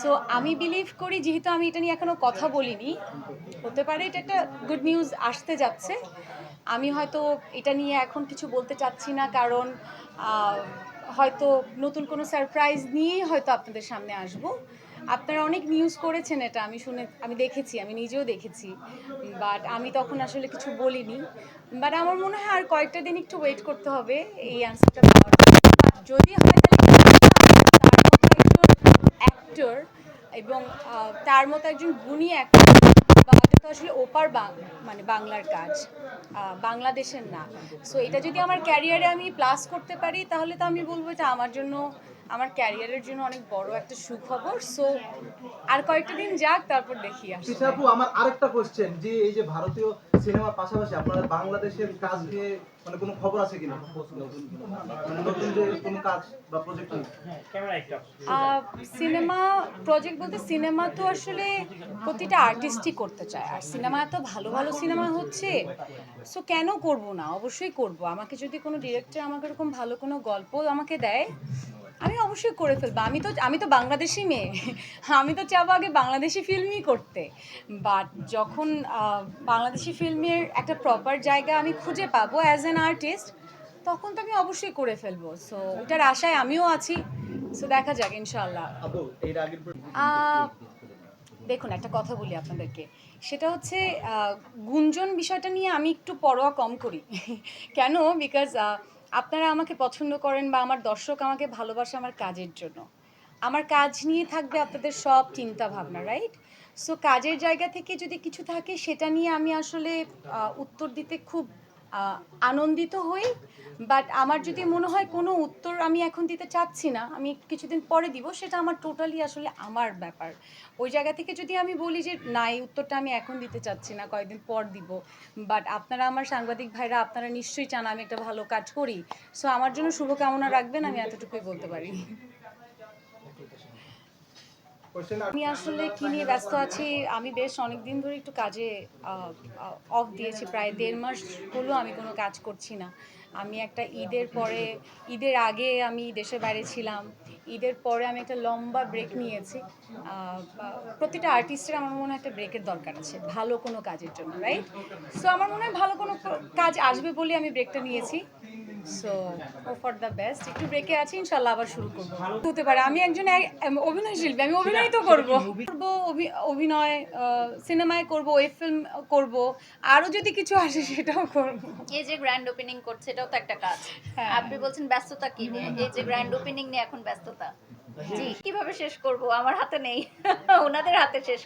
So আমি believe করি, যেহেতু আমি এটা নিয়ে এখনও কথা বলিনি, হতে পারে এটা একটা গুড নিউজ আসতে যাচ্ছে। আমি হয়তো এটা নিয়ে এখন কিছু বলতে চাচ্ছি না, কারণ হয়তো নতুন কোনো সারপ্রাইজ নিয়েই হয়তো আপনাদের সামনে আসব। আপনারা অনেক নিউজ করেছেন এটা, আমি শুনে, আমি দেখেছি, আমি নিজেও দেখেছি। বাট আমি তখন আসলে কিছু বলিনি। বাট আমার মনে হয় আর কয়েকটা দিন একটু ওয়েট করতে হবে, এই পাওয়ার যদি হয় তার মতো একজন গুণী একটা তো আসলে ওপার মানে বাংলার কাজ। বাংলাদেশের না। সো এটা যদি আমার ক্যারিয়ারে আমি প্লাস করতে পারি, তাহলে তো আমি বলব এটা আমার জন্য আমার ক্যারিয়ারের জন্য অনেক বড় একটা সুখবর সো আর কয়েকটা দিন যাক তারপর দেখি আসি তৃষা আপু আমার আরেকটা কোশ্চেন যে এই যে ভারতীয় সিনেমার পাশাপাশি আপনারা বাংলাদেশের কাজ নিয়ে মানে কোনো খবর আছে কিনা? মানে নতুন যে কোনো কাজ বা প্রজেক্ট সিনেমা প্রজেক্ট বলতে সিনেমা তো আসলে প্রতিটা আর্টিস্টই করতে চায়। আর সিনেমা এত ভালো ভালো সিনেমা হচ্ছে সো কেন করব না? অবশ্যই করব। আমাকে যদি কোনো ডিরেক্টর আমাকে এরকম ভালো কোনো গল্প আমাকে দেয় আমি অবশ্যই করে ফেলব। আমি তো আমি তো বাংলাদেশি মেয়ে। আমি তো চাবো আগে বাংলাদেশি ফিল্মই করতে। বাট যখন বাংলাদেশি ফিল্মের একটা প্রপার জায়গা আমি খুঁজে পাবো অ্যাজ অ্যান আর্টিস্ট তখন তো আমি অবশ্যই করে ফেলব। সো ওটার আশায় আমিও আছি। সো দেখা যাক ইনশাল্লাহ দেখুন একটা কথা বলি আপনাদেরকে। সেটা হচ্ছে গুঞ্জন বিষয়টা নিয়ে আমি একটু পরোয়া কম করি। কেন? বিকজ আপনারা আমাকে পছন্দ করেন বা আমার দর্শক আমাকে ভালোবাসে আমার কাজের জন্য। আমার কাজ নিয়ে থাকবে আপনাদের সব চিন্তা ভাবনা রাইট সো কাজের জায়গা থেকে যদি কিছু থাকে, সেটা নিয়ে আমি আসলে উত্তর দিতে খুব আনন্দিত হই বাট আমার যদি মনে হয় কোনো উত্তর আমি এখন দিতে চাচ্ছি না, আমি কিছুদিন পরে দিব, সেটা আমার টোটালি আসলে আমার ব্যাপার। ওই জায়গা থেকে যদি আমি বলি যে, না, এই উত্তরটা আমি এখন দিতে চাচ্ছি না, কয়েকদিন পর দিব বাট আপনারা আমার সাংবাদিক ভাইরা, আপনারা নিশ্চয়ই চান আমি একটা ভালো কাজ করি। সো আমার জন্য শুভকামনা রাখবেন, আমি এতটুকুই বলতে পারি। আমি আসলে কি নিয়ে ব্যস্ত আছি আমি বেশ অনেক দিন ধরে একটু কাজে অফ দিয়েছি প্রায় দেড় মাস হলো আমি কোনো কাজ করছি না। আমি একটা ঈদের পরে ঈদের আগে আমি দেশের বাইরে ছিলাম ঈদের পরে আমি একটা লম্বা ব্রেক নিয়েছি। প্রতিটা আর্টিস্টের আমার মনে হয় একটা ব্রেকের দরকার আছে ভালো কোনো কাজের জন্য রাইট সো আমার মনে হয় ভালো কোনো কাজ আসবে বলে আমি ব্রেকটা নিয়েছি। সো ফর দ্য বেস্ট একটু ব্রেকে আছি ইনশাল্লাহ আবার শুরু করব। হতে পারে আমি একজন অভিনয় শিল্পী আমি অভিনয় তো করব। করব অভিনয় সিনেমায় করব ওয়েব ফিল্ম করব আরও যদি কিছু আসে সেটাও করব। এই যে গ্র্যান্ড ওপেনিং করছে এটাও তো একটা কাজ। হ্যাঁ। আপনি বলছেন ব্যস্ততা কি নিয়ে? এই যে গ্র্যান্ড ওপেনিং নিয়ে এখন ব্যস্ততা। জি কীভাবে শেষ করব? আমার হাতে নেই। ওনাদের হাতে শেষ